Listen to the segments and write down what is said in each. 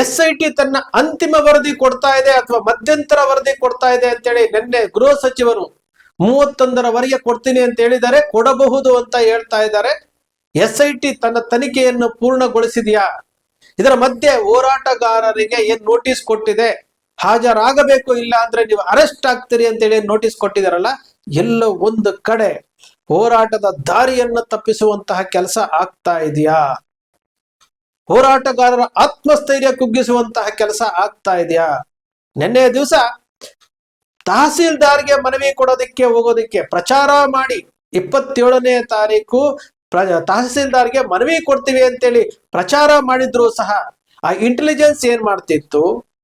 S I T ತನ್ನ ಅಂತಿಮ ವರದಿ ಕೊಡ್ತಾ ಇದೆ ಅಥವಾ ಮಧ್ಯಂತರ ವರದಿ ಕೊಡ್ತಾ ಇದೆ ಅಂತೇಳಿ ನಿನ್ನೆ ಗೃಹ ಸಚಿವರು ಮೂವತ್ತೊಂದರವರೆಗೆ ಕೊಡ್ತೀನಿ ಅಂತ ಹೇಳಿದ್ದಾರೆ. ಕೊಡಬಹುದು ಅಂತ ಹೇಳ್ತಾ ಇದ್ದಾರೆ. ಎಸ್ ಐ ಟಿ ತನ್ನ ತನಿಖೆಯನ್ನು ಪೂರ್ಣಗೊಳಿಸಿದೆಯಾ? ಇದರ ಮಧ್ಯೆ ಹೋರಾಟಗಾರರಿಗೆ ಏನ್ ನೋಟಿಸ್ ಕೊಟ್ಟಿದೆ? ಹಾಜರಾಗಬೇಕು ಇಲ್ಲ ಅಂದ್ರೆ ನೀವು ಅರೆಸ್ಟ್ ಆಗ್ತೀರಿ ಅಂತೇಳಿ ನೋಟಿಸ್ ಕೊಟ್ಟಿದಾರಲ್ಲ ಎಲ್ಲೋ ಒಂದು ಕಡೆ ಹೋರಾಟದ ದಾರಿಯನ್ನು ತಪ್ಪಿಸುವಂತಹ ಕೆಲಸ ಆಗ್ತಾ ಇದೆಯಾ? ಹೋರಾಟಗಾರರ ಆತ್ಮಸ್ಥೈರ್ಯ ಕುಗ್ಗಿಸುವಂತಹ ಕೆಲಸ ಆಗ್ತಾ ಇದೆಯಾ? ನಿನ್ನೆ ದಿವಸ ತಹಸೀಲ್ದಾರ್ಗೆ ಮನವಿ ಕೊಡೋದಕ್ಕೆ ಹೋಗೋದಕ್ಕೆ ಪ್ರಚಾರ ಮಾಡಿ ಇಪ್ಪತ್ತೇಳನೇ ತಾರೀಕು ಪ್ರ- ತಹಸೀಲ್ದಾರ್ಗೆ ಮನವಿ ಕೊಡ್ತೀವಿ ಅಂತೇಳಿ ಪ್ರಚಾರ ಮಾಡಿದ್ರು ಸಹ ಆ ಇಂಟೆಲಿಜೆನ್ಸ್ ಏನ್ ಮಾಡ್ತಿತ್ತು?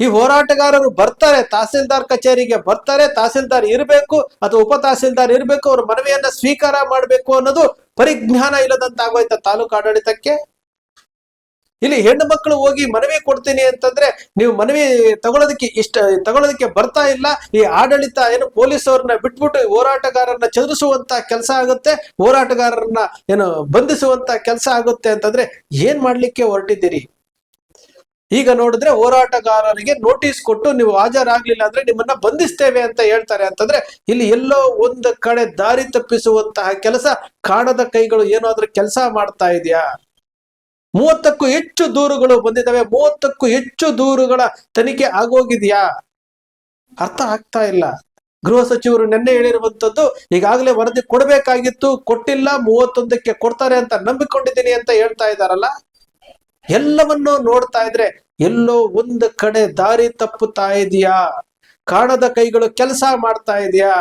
ಈ ಹೋರಾಟಗಾರರು ಬರ್ತಾರೆ, ತಹಸೀಲ್ದಾರ್ ಕಚೇರಿಗೆ ಬರ್ತಾರೆ, ತಹಸೀಲ್ದಾರ್ ಇರಬೇಕು ಅಥವಾ ಉಪ ತಹಸೀಲ್ದಾರ್ ಇರಬೇಕು, ಅವ್ರ ಮನವಿಯನ್ನ ಸ್ವೀಕಾರ ಮಾಡಬೇಕು ಅನ್ನೋದು ಪರಿಜ್ಞಾನ ಇಲ್ಲದಂತಾಗೋಯ್ತ ತಾಲೂಕು ಆಡಳಿತಕ್ಕೆ. ಇಲ್ಲಿ ಹೆಣ್ಣು ಮಕ್ಕಳು ಹೋಗಿ ಮನವಿ ಕೊಡ್ತೀನಿ ಅಂತಂದ್ರೆ ನೀವು ಮನವಿ ತಗೊಳ್ಳೋದಕ್ಕೆ ಇಷ್ಟ ತಗೊಳ್ಳೋದಕ್ಕೆ ಬರ್ತಾ ಇಲ್ಲ. ಈ ಆಡಳಿತ ಏನು ಪೊಲೀಸ್ ಬಿಟ್ಬಿಟ್ಟು ಹೋರಾಟಗಾರರನ್ನ ಚದುರಿಸುವಂತ ಕೆಲಸ ಆಗುತ್ತೆ, ಹೋರಾಟಗಾರರನ್ನ ಏನು ಬಂಧಿಸುವಂತ ಕೆಲಸ ಆಗುತ್ತೆ ಅಂತಂದ್ರೆ ಏನ್ ಮಾಡ್ಲಿಕ್ಕೆ ಹೊರಟಿದ್ದೀರಿ? ಈಗ ನೋಡಿದ್ರೆ ಹೋರಾಟಗಾರರಿಗೆ ನೋಟಿಸ್ ಕೊಟ್ಟು ನೀವು ಹಾಜರಾಗ್ಲಿಲ್ಲ ಅಂದ್ರೆ ನಿಮ್ಮನ್ನ ಬಂಧಿಸ್ತೇವೆ ಅಂತ ಹೇಳ್ತಾರೆ. ಅಂತಂದ್ರೆ ಇಲ್ಲಿ ಎಲ್ಲೋ ಒಂದು ಕಡೆ ದಾರಿ ತಪ್ಪಿಸುವಂತಹ ಕೆಲಸ ಕಾಣದ ಕೈಗಳು ಏನಾದ್ರೂ ಕೆಲಸ ಮಾಡ್ತಾ ಇದೆಯಾ? ಮೂವತ್ತಕ್ಕೂ ಹೆಚ್ಚು ದೂರುಗಳು ಬಂದಿದ್ದಾವೆ. ಮೂವತ್ತಕ್ಕೂ ಹೆಚ್ಚು ದೂರುಗಳ ತನಿಖೆ ಆಗೋಗಿದೆಯಾ? ಅರ್ಥ ಆಗ್ತಾ ಇಲ್ಲ. ಗೃಹ ಸಚಿವರು ನಿನ್ನೆ ಹೇಳಿರುವಂತದ್ದು ಈಗಾಗಲೇ ವರದಿ ಕೊಡಬೇಕಾಗಿತ್ತು. ಕೊಟ್ಟಿಲ್ಲ, ಮೂವತ್ತೊಂದಕ್ಕೆ ಕೊಡ್ತಾರೆ ಅಂತ ನಂಬಿಕೊಂಡಿದ್ದೀನಿ ಅಂತ ಹೇಳ್ತಾ ಇದ್ದಾರಲ್ಲ? ಎಲ್ಲವನ್ನೂ ನೋಡ್ತಾ ಇದ್ರೆ ಎಲ್ಲೋ ಒಂದು ಕಡೆ ದಾರಿ ತಪ್ಪುತ್ತಾ ಇದೆಯಾ? ಕಾಣದ ಕೈಗಳು ಕೆಲಸ ಮಾಡ್ತಾ ಇದೆಯಾ?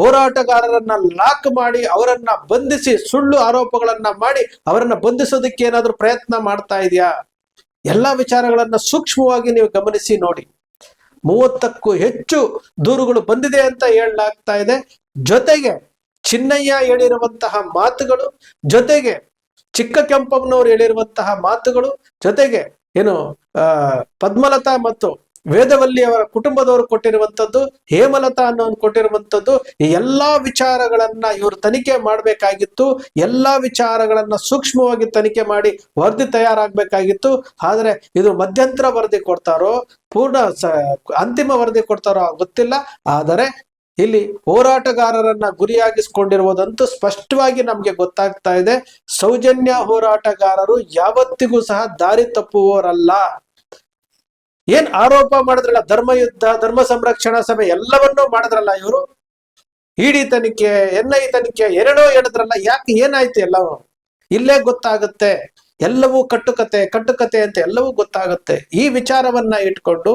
ಹೋರಾಟಗಾರರನ್ನ ಲಾಕ್ ಮಾಡಿ ಅವರನ್ನ ಬಂಧಿಸಿ ಸುಳ್ಳು ಆರೋಪಗಳನ್ನ ಮಾಡಿ ಅವರನ್ನ ಬಂಧಿಸೋದಕ್ಕೆ ಏನಾದ್ರೂ ಪ್ರಯತ್ನ ಮಾಡ್ತಾ ಇದೆಯಾ? ಎಲ್ಲಾ ವಿಚಾರಗಳನ್ನ ಸೂಕ್ಷ್ಮವಾಗಿ ನೀವು ಗಮನಿಸಿ ನೋಡಿ. ಮೂವತ್ತಕ್ಕೂ ಹೆಚ್ಚು ದೂರುಗಳು ಬಂದಿದೆ ಅಂತ ಹೇಳಲಾಗ್ತಾ ಇದೆ. ಜೊತೆಗೆ ಚಿನ್ನಯ್ಯ ಹೇಳಿರುವಂತಹ ಮಾತುಗಳು, ಜೊತೆಗೆ ಚಿಕ್ಕ ಕೆಂಪಮ್ಮನವರು ಹೇಳಿರುವಂತಹ ಮಾತುಗಳು, ಜೊತೆಗೆ ಏನು ಪದ್ಮಲತಾ ಮತ್ತು ವೇದವಲ್ಲಿ ಅವರ ಕುಟುಂಬದವರು ಕೊಟ್ಟಿರುವಂತದ್ದು ಹೇಮಲತಾ ಅನ್ನೋನ್ ಕೊಟ್ಟಿರುವಂತದ್ದು ಈ ಎಲ್ಲಾ ವಿಚಾರಗಳನ್ನ ಇವರು ತನಿಖೆ ಮಾಡಬೇಕಾಗಿತ್ತು, ಎಲ್ಲಾ ವಿಚಾರಗಳನ್ನ ಸೂಕ್ಷ್ಮವಾಗಿ ತನಿಖೆ ಮಾಡಿ ವರದಿ ತಯಾರಾಗಬೇಕಾಗಿತ್ತು. ಆದ್ರೆ ಇದು ಮಧ್ಯಂತರ ವರದಿ ಕೊಡ್ತಾರೋ, ಪೂರ್ಣ ಅಂತಿಮ ವರದಿ ಕೊಡ್ತಾರೋ ಗೊತ್ತಿಲ್ಲ. ಆದರೆ ಇಲ್ಲಿ ಹೋರಾಟಗಾರರನ್ನ ಗುರಿಯಾಗಿಸ್ಕೊಂಡಿರುವುದಂತೂ ಸ್ಪಷ್ಟವಾಗಿ ನಮ್ಗೆ ಗೊತ್ತಾಗ್ತಾ ಇದೆ. ಸೌಜನ್ಯ ಹೋರಾಟಗಾರರು ಯಾವತ್ತಿಗೂ ಸಹ ದಾರಿ ತಪ್ಪುವವರಲ್ಲ. ಏನ್ ಆರೋಪ ಮಾಡಿದ್ರಲ್ಲ ಧರ್ಮಯುದ್ಧ ಧರ್ಮ ಸಂರಕ್ಷಣಾ ಸಭೆ ಎಲ್ಲವನ್ನೂ ಮಾಡಿದ್ರಲ್ಲ ಇವರು? ಇಡಿ ತನಿಖೆ ಎನ್ ಐ ತನಿಖೆ, ಎರಡೋ ಹೇಳಿದ್ರಲ್ಲ, ಯಾಕೆ ಏನಾಯ್ತು ಎಲ್ಲವೂ? ಇಲ್ಲೇ ಗೊತ್ತಾಗುತ್ತೆ. ಎಲ್ಲವೂ ಕಟ್ಟುಕತೆ ಕಟ್ಟುಕತೆ ಅಂತ ಎಲ್ಲವೂ ಗೊತ್ತಾಗುತ್ತೆ. ಈ ವಿಚಾರವನ್ನ ಇಟ್ಕೊಂಡು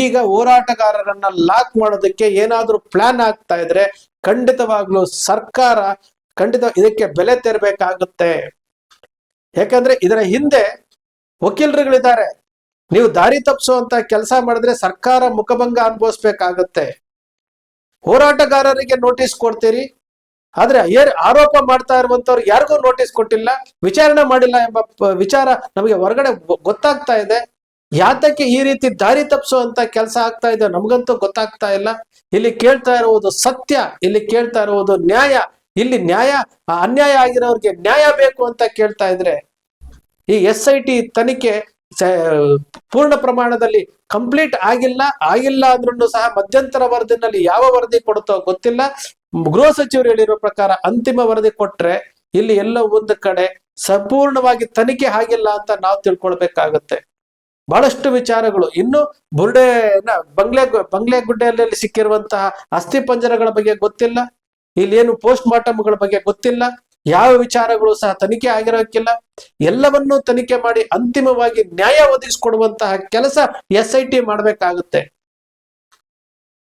ಈಗ ಹೋರಾಟಗಾರರನ್ನ ಲಾಕ್ ಮಾಡೋದಕ್ಕೆ ಏನಾದ್ರೂ ಪ್ಲಾನ್ ಆಗ್ತಾ ಇದ್ರೆ ಖಂಡಿತವಾಗ್ಲೂ ಸರ್ಕಾರ ಖಂಡಿತ ಇದಕ್ಕೆ ಬೆಲೆ ತೆರಬೇಕಾಗುತ್ತೆ. ಯಾಕಂದ್ರೆ ಇದರ ಹಿಂದೆ ವಕೀಲರುಗಳಿದ್ದಾರೆ. ನೀವು ದಾರಿ ತಪ್ಪಿಸುವಂತ ಕೆಲಸ ಮಾಡಿದ್ರೆ ಸರ್ಕಾರ ಮುಖಭಂಗ ಅನುಭವಿಸ್ಬೇಕಾಗತ್ತೆ. ಹೋರಾಟಗಾರರಿಗೆ ನೋಟಿಸ್ ಕೊಡ್ತೀರಿ. ಆದ್ರೆ ಏರ್ ಆರೋಪ ಮಾಡ್ತಾ ಇರುವಂತವ್ರು ಯಾರಿಗೂ ನೋಟಿಸ್ ಕೊಟ್ಟಿಲ್ಲ, ವಿಚಾರಣೆ ಮಾಡಿಲ್ಲ ಎಂಬ ವಿಚಾರ ನಮಗೆ ಹೊರಗಡೆ ಗೊತ್ತಾಗ್ತಾ ಇದೆ. ಯಾತಕ್ಕೆ ಈ ರೀತಿ ದಾರಿ ತಪ್ಪಿಸುವಂತ ಕೆಲಸ ಆಗ್ತಾ ಇದೆ ನಮಗಂತೂ ಗೊತ್ತಾಗ್ತಾ ಇಲ್ಲ. ಇಲ್ಲಿ ಕೇಳ್ತಾ ಇರುವುದು ಸತ್ಯ, ಇಲ್ಲಿ ಕೇಳ್ತಾ ಇರುವುದು ನ್ಯಾಯ. ಇಲ್ಲಿ ನ್ಯಾಯ ಅನ್ಯಾಯ ಆಗಿರೋರಿಗೆ ನ್ಯಾಯ ಬೇಕು ಅಂತ ಕೇಳ್ತಾ ಇದ್ರೆ ಈ ಎಸ್ ಐ ಟಿ ತನಿಖೆ ಪೂರ್ಣ ಪ್ರಮಾಣದಲ್ಲಿ ಕಂಪ್ಲೀಟ್ ಆಗಿಲ್ಲ ಆಗಿಲ್ಲ ಅಂದ್ರೂ ಸಹ ಮಧ್ಯಂತರ ವರದಿನಲ್ಲಿ ಯಾವ ವರದಿ ಕೊಡುತ್ತೋ ಗೊತ್ತಿಲ್ಲ. ಗೃಹ ಸಚಿವರು ಹೇಳಿರೋ ಪ್ರಕಾರ ಅಂತಿಮ ವರದಿ ಕೊಟ್ರೆ ಇಲ್ಲಿ ಎಲ್ಲ ಒಂದು ಕಡೆ ಸಂಪೂರ್ಣವಾಗಿ ತನಿಖೆ ಆಗಿಲ್ಲ ಅಂತ ನಾವು ತಿಳ್ಕೊಳ್ಬೇಕಾಗತ್ತೆ. ಬಹಳಷ್ಟು ವಿಚಾರಗಳು. ಇನ್ನು ಬುರ್ಡೆ ಬಂಗ್ಲೆ ಬಂಗ್ಲೆ ಗುಡ್ಡೆಯಲ್ಲಿ ಸಿಕ್ಕಿರುವಂತಹ ಅಸ್ಥಿ ಪಂಜರಗಳ ಬಗ್ಗೆ ಗೊತ್ತಿಲ್ಲ. ಇಲ್ಲಿ ಏನು ಪೋಸ್ಟ್ ಮಾರ್ಟಮ್ಗಳ ಬಗ್ಗೆ ಗೊತ್ತಿಲ್ಲ. ಯಾವ ವಿಚಾರಗಳು ಸಹ ತನಿಖೆ ಆಗಿರೋಕ್ಕಿಲ್ಲ. ಎಲ್ಲವನ್ನೂ ತನಿಖೆ ಮಾಡಿ ಅಂತಿಮವಾಗಿ ನ್ಯಾಯ ಒದಗಿಸಿಕೊಡುವಂತಹ ಕೆಲಸ ಎಸ್ ಐ ಟಿ ಮಾಡಬೇಕಾಗುತ್ತೆ.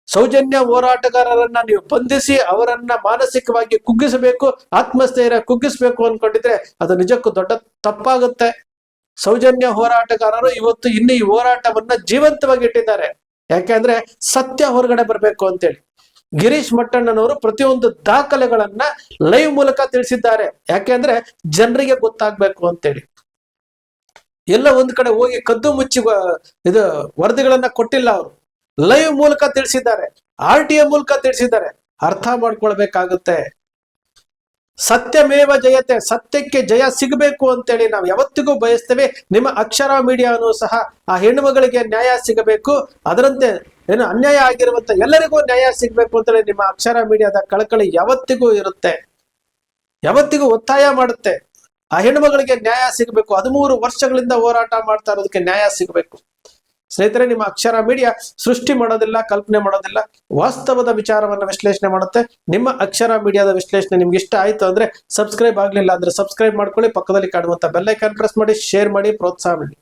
ಸೌಜನ್ಯ ಹೋರಾಟಗಾರರನ್ನ ನೀವು ಬಂಧಿಸಿ ಅವರನ್ನ ಮಾನಸಿಕವಾಗಿ ಕುಗ್ಗಿಸಬೇಕು, ಆತ್ಮಸ್ಥೈರ್ಯ ಕುಗ್ಗಿಸಬೇಕು ಅನ್ಕೊಂಡಿದ್ರೆ ಅದು ನಿಜಕ್ಕೂ ದೊಡ್ಡ ತಪ್ಪಾಗುತ್ತೆ. ಸೌಜನ್ಯ ಹೋರಾಟಗಾರರು ಇವತ್ತು ಇನ್ನು ಈ ಹೋರಾಟವನ್ನ ಜೀವಂತವಾಗಿ ಇಟ್ಟಿದ್ದಾರೆ. ಯಾಕೆಂದ್ರೆ ಸತ್ಯ ಹೊರಗಡೆ ಬರಬೇಕು ಅಂತೇಳಿ. ಗಿರೀಶ್ ಮಟ್ಟಣ್ಣನವರು ಪ್ರತಿಯೊಂದು ದಾಖಲೆಗಳನ್ನ ಲೈವ್ ಮೂಲಕ ತಿಳಿಸಿದ್ದಾರೆ. ಯಾಕೆಂದ್ರೆ ಜನರಿಗೆ ಗೊತ್ತಾಗ್ಬೇಕು ಅಂತೇಳಿ. ಎಲ್ಲ ಒಂದ್ ಕಡೆ ಹೋಗಿ ಕದ್ದು ಮುಚ್ಚಿ ಇದು ವರದಿಗಳನ್ನ ಕೊಟ್ಟಿಲ್ಲ ಅವರು. ಲೈವ್ ಮೂಲಕ ತಿಳಿಸಿದ್ದಾರೆ. ಆರ್ ಟಿ ಎ ಮೂಲಕ ತಿಳಿಸಿದ್ದಾರೆ. ಅರ್ಥ ಮಾಡ್ಕೊಳ್ಬೇಕಾಗುತ್ತೆ. ಸತ್ಯಮೇವ ಜಯತೆ, ಸತ್ಯಕ್ಕೆ ಜಯ ಸಿಗಬೇಕು ಅಂತೇಳಿ ನಾವು ಯಾವತ್ತಿಗೂ ಬಯಸ್ತೇವೆ. ನಿಮ್ಮ ಅಕ್ಷರ ಮೀಡಿಯಾನು ಸಹ ಆ ಹೆಣ್ಣುಮಗಳಿಗೆ ನ್ಯಾಯ ಸಿಗಬೇಕು. ಅದರಂತೆ ಏನು ಅನ್ಯಾಯ ಆಗಿರುವಂತ ಎಲ್ಲರಿಗೂ ನ್ಯಾಯ ಸಿಗಬೇಕು ಅಂತೇಳಿ ನಿಮ್ಮ ಅಕ್ಷರ ಮೀಡಿಯಾದ ಕಳಕಳಿ ಯಾವತ್ತಿಗೂ ಇರುತ್ತೆ. ಯಾವತ್ತಿಗೂ ಒತ್ತಾಯ ಮಾಡುತ್ತೆ. ಆ ಹೆಣ್ಮಗಳಿಗೆ ನ್ಯಾಯ ಸಿಗಬೇಕು. ಹದಿಮೂರು ವರ್ಷಗಳಿಂದ ಹೋರಾಟ ಮಾಡ್ತಾ ಇರೋದಕ್ಕೆ ನ್ಯಾಯ ಸಿಗಬೇಕು. ಸ್ನೇಹಿತರೆ, ನಿಮ್ಮ ಅಕ್ಷರ ಮೀಡಿಯಾ ಸೃಷ್ಟಿ ಮಾಡೋದಿಲ್ಲ, ಕಲ್ಪನೆ ಮಾಡೋದಿಲ್ಲ, ವಾಸ್ತವದ ವಿಚಾರವನ್ನ ವಿಶ್ಲೇಷಣೆ ಮಾಡುತ್ತೆ. ನಿಮ್ಮ ಅಕ್ಷರ ಮೀಡಿಯಾದ ವಿಶ್ಲೇಷಣೆ ನಿಮ್ಗೆ ಇಷ್ಟ ಆಯ್ತು ಅಂದ್ರೆ ಸಬ್ಸ್ಕ್ರೈಬ್ ಆಗಲಿಲ್ಲ ಅಂದ್ರೆ ಸಬ್ಸ್ಕ್ರೈಬ್ ಮಾಡ್ಕೊಳ್ಳಿ. ಪಕ್ಕದಲ್ಲಿ ಕಾಣುವಂತ ಬೆಲ್ಲೈಕಾನ್ ಪ್ರೆಸ್ ಮಾಡಿ, ಶೇರ್ ಮಾಡಿ, ಪ್ರೋತ್ಸಾಹ ಮಾಡಿ.